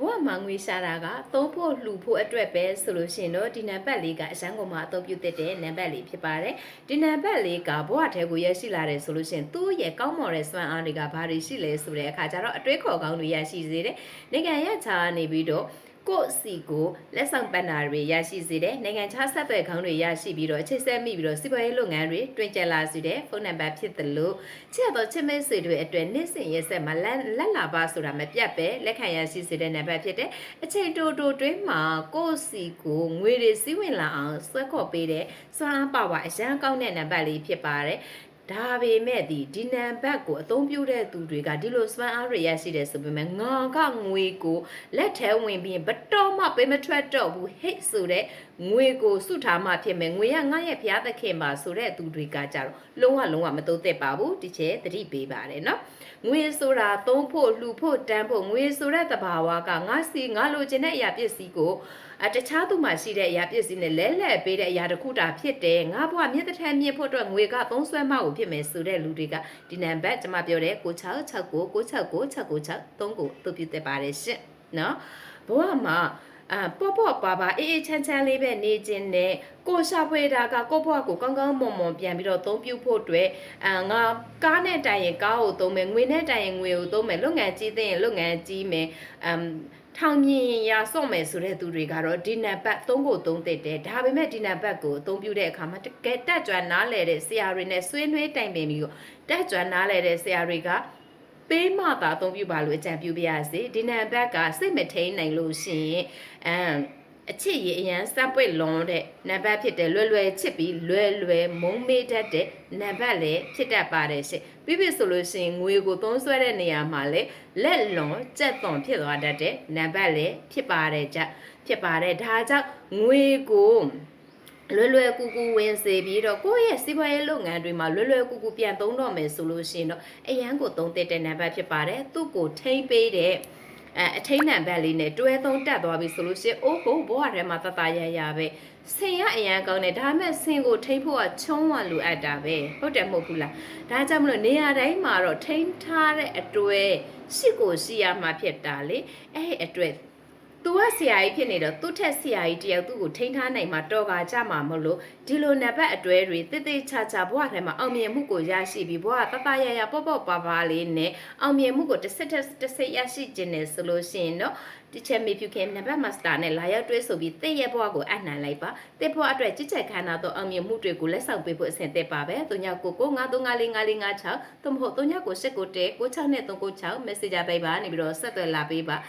ဘဝမှာငွေရှာတာကသုံးဖို့လှူဖို့အတွက်ပဲဆိုလို့ရှိရင်တော့ဒီနံပါတ်လေးကအရန်ကုန်မှာအသုံးပြုသင့်တဲ့နံပါတ်လေးဖြစ်ပါတယ်ဒီနံပါတ်လေးကဘဝထဲကိုရရှိလာတယ်ဆိုလို့ရှိရင်သူ့ရဲ့ကောင်းမွန်တဲ့စွမ်းအားတွေကဘာတွေရှိလဲဆိုတဲ့အခါကျတော့အတွေးခေါ်ကောင်းတွေရရှိစေတယ်နိုင်ငံရချာနေပြီးတော့ ကိုယ့်စီကိုလက်ဆောင်ပန်နာတွေရရှိစေတယ်နိုင်ငံခြားဆက်သွယ်ခေါင်းတွေရရှိပြီးတော့အချိတ်ဆက်မိပြီးတော့စီးပွားရေးလုပ်ငန်းတွေတွင်ကျလာစေတဲ့ဖုန်းနံပါတ်ဖြစ်တယ်လို့ချစ်ရတော့ချစ်မဲဆွေတွေအတွက်နေ့စဉ်ရက်ဆက်မှာလက်လက်လာပါဆိုတာမပြတ်ပဲလက်ခံရရှိစေတဲ့နံပါတ်ဖြစ်တယ်အချိန်တိုတိုတွင်းမှာကိုယ့်စီကိုငွေတွေစီးဝင်လာအောင်ဆွဲခေါ်ပေးတဲ့စွမ်းအားပါဝါအရန်ကောင်းတဲ့နံပါတ်လေးဖြစ်ပါတယ် ဒါပေမဲ့ဒီဒီနံပါတ်ကိုအသုံးပြုတဲ့သူတွေကဒီလိုစွမ်းအားတွေရရှိတယ်ဆိုပေမဲ့ငါကငွေကိုလက်ထဲဝင်ပြီးဘတော်မှပေးမထွက်တော့ဘူးဟိတ်ဆိုတဲ့ငွေကိုစုထားမှဖြစ်မယ်ငွေကငါရဲ့ဘုရားသခင်ပါဆိုတဲ့သူတွေကကြတော့လုံးဝလုံးဝမသုံးသက်ပါဘူးဒီချေသတိပေးပါတယ်နော်ငွေဆိုတာသုံးဖို့လှူဖို့တန်းဖို့ငွေဆိုတဲ့သဘာဝကငါစီငါလိုချင်တဲ့အရာပစ္စည်းကိုအတခြားသူမှရှိတဲ့အရာပစ္စည်းနဲ့လဲလှယ်ပေးတဲ့အရာတစ်ခုတာဖြစ်တယ်ငါဘဝမြင့်တစ်ထက်မြင့်ဖို့အတွက်ငွေကသုံးဆွဲမှကိုဖြစ်မယ်ဆိုတဲ့လူတွေကဒီနံပါတ်ကျွန်မပြောတဲ့9669 969 669 3ကိုသူပြတဲ့ပါတယ်ရှင့်နော်ဘဝမှာ အာပေါ့ပေါ့ပါပါအေးအေးချမ်းချမ်းလေးပဲနေခြင်းနဲ့ကိုရှာဖွေတာကကိုဘွားကိုကောင်းကောင်းမွန်မွန်ပြန်ပြီးတော့သုံးပြုဖို့အတွက်အာငါကားနဲ့တိုင်ရင်ကားကိုသုံးမယ်ငွေနဲ့တိုင်ရင်ငွေကိုသုံးမယ်လုပ်ငန်းကြီးသိရင်လုပ်ငန်းကြီးမယ်အမ်ထောင်မြင်ရင်ရာစော့မယ်ဆိုတဲ့သူတွေကတော့ဒီနံပါတ်3ကိုသုံးသင့်တယ်ဒါပေမဲ့ဒီနံပါတ်ကိုအသုံးပြုတဲ့အခါမှာတကယ်တက်ကြွနားလဲတဲ့ဆရာတွေနဲ့ဆွေးနွေးတိုင်ပင်ပြီးတော့တက်ကြွနားလဲတဲ့ဆရာတွေက ပေးမှသာအသုံးပြုပါလို့အကြံပြုပြရစီဒီနံပါတ်ကစိတ်မထိန်နိုင်လို့ရှိရင်အမ်အချစ်ရအရန်စပွက်လွန်တဲ့နံပါတ်ဖြစ်တယ်လွယ်လွယ်ချစ်ပြီးလွယ်လွယ်မုံမေးတတ်တဲ့နံပါတ်လည်းဖြစ်တတ်ပါတယ်ရှင်ပြီးပြီဆိုလို့ရှိရင်ငွေကိုသုံးစွဲတဲ့နေရာမှာလည်းလက်လွန်ကြက်သွန်ဖြစ်သွားတတ်တဲ့နံပါတ်လည်းဖြစ်ပါတယ်ကြဖြစ်ပါတယ်ဒါကြောင့်ငွေကို လွယ်လွယ်ကူကူဝင်စေပြီးတော့ကိုယ့်ရဲ့စီးပွားရေးလုပ်ငန်းတွေမှာလွယ်လွယ်ကူကူပြန်သုံးတော့မယ်ဆိုလို့ရှိရင်တော့အရန်ကိုသုံးတဲ့တဲ့နံပါတ်ဖြစ်ပါတယ်သူ့ကိုထိမ့်ပေးတဲ့အဲအထိန်နံပါတ်လေးနဲ့တွဲသုံးတက်သွားပြီဆိုလို့ရှိရင်အိုးကိုဘဝထဲမှာတတရရပဲဆင်ရအရန်ကောင်းတယ်ဒါပေမဲ့ဆင်ကိုထိမ့်ဖို့ကချုံးဝလိုအပ်တာပဲဟုတ်တယ်မဟုတ်ဘူးလားဒါကြောင့်မလို့နေရာတိုင်းမှာတော့ထိမ့်ထားတဲ့အတွေ့ရှိကိုရှိရမှာဖြစ်တာလေအဲ့ဒီအတွက် तू ကဆရာကြီးဖြစ်နေတော့သူ့ထက်ဆရာကြီးတယောက်သူ့ကိုထိန်းထားနိုင်မှာတော်ကာကြမှာမဟုတ်လို့ဒီလိုနံပါတ်အတွဲတွေတိတိချာချာဘဝထဲမှာအောင်မြင်မှုကိုရရှိပြီးဘဝတတရရပေါ့ပေါ့ပါပါလေးနဲ့အောင်မြင်မှုကိုတစ်စစ်တစ်တစ်စစ်ရရှိခြင်းနဲ့ဆိုလို့ရှိရင်တော့ဒီချက်မေဖြူခင်နံပါတ်မစတာနဲ့လာရောက်တွဲဆိုပြီးတည့်ရဲ့ဘဝကိုအနှံလိုက်ပါတည့်ဘဝအတွက်ကြည်ချက်ခန္ဓာတော့အောင်မြင်မှုတွေကိုလက်ဆောင်ပေးဖို့အဆင်သင့်ပါပဲ။39ကိုကို935456သို့မဟုတ်39ကို8ကိုတဲ96နဲ့396 Messenger ပေးပါနေပြီးတော့ဆက်သွယ်လာပေးပါ။